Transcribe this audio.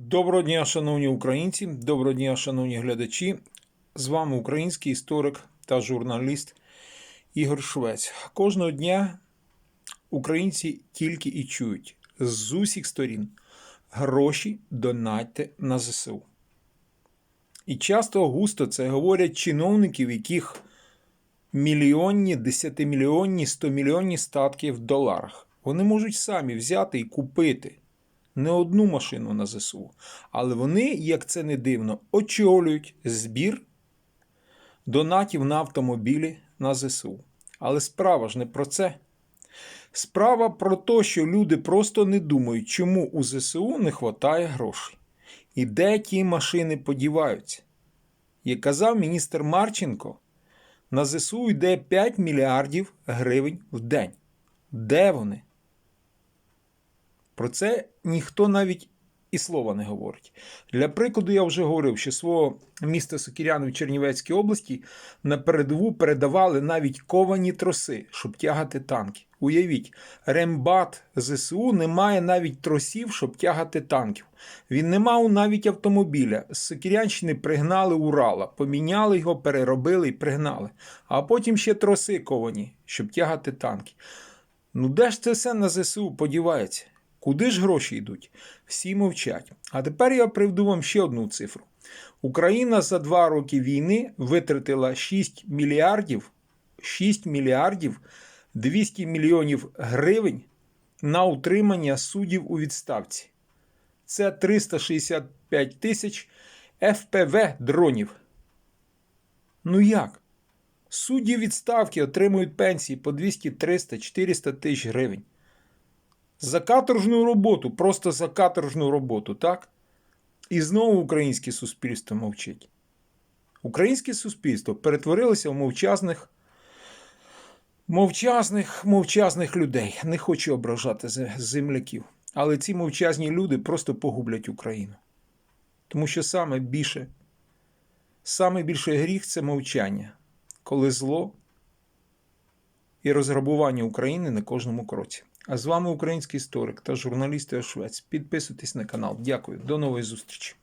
Доброго дня, шановні українці, доброго дня, шановні глядачі. З вами український історик та журналіст Ігор Швець. Кожного дня українці тільки і чують з усіх сторін гроші донатьте на ЗСУ. І часто густо це говорять чиновники, в яких мільйонні, десятимільйонні, стомільйонні статки в доларах. Вони можуть самі взяти і купити не одну машину на ЗСУ. Але вони, як це не дивно, очолюють збір донатів на автомобілі на ЗСУ. Але справа ж не про це. Справа про те, що люди просто не думають, чому у ЗСУ не вистачає грошей. І де ті машини подіваються. Як казав міністр Марченко, на ЗСУ йде 5 мільярдів гривень в день. Де вони? Про це ніхто навіть і слова не говорить. Для прикладу, я вже говорив, що свого міста Сокіряни в Чернівецькій області на передову передавали навіть ковані троси, щоб тягати танки. Уявіть, рембат ЗСУ не має навіть тросів, щоб тягати танків. Він не мав навіть автомобіля. З Сокірянщини пригнали Урала, поміняли його, переробили і пригнали. А потім ще троси ковані, щоб тягати танки. Ну де ж це все на ЗСУ подівається? Куди ж гроші йдуть? Всі мовчать. А тепер я приведу вам ще одну цифру. Україна за два роки війни витратила 6 мільярдів 6 мільярдів 200 мільйонів гривень на утримання суддів у відставці. Це 365 тисяч ФПВ дронів. Ну як? Судді відставки отримують пенсії по 200, 300, 400 тисяч гривень. За каторжну роботу, просто за каторжну роботу, так? І знову українське суспільство мовчить. Українське суспільство перетворилося в мовчазних, мовчазних, мовчазних людей. Не хочу ображати земляків. Але ці мовчазні люди просто погублять Україну. Тому що саме більше, саме більше гріх це мовчання, коли зло і розграбування України на кожному кроці. А з вами український історик та журналіст Швець. Підписуйтесь на канал. Дякую. До нової зустрічі.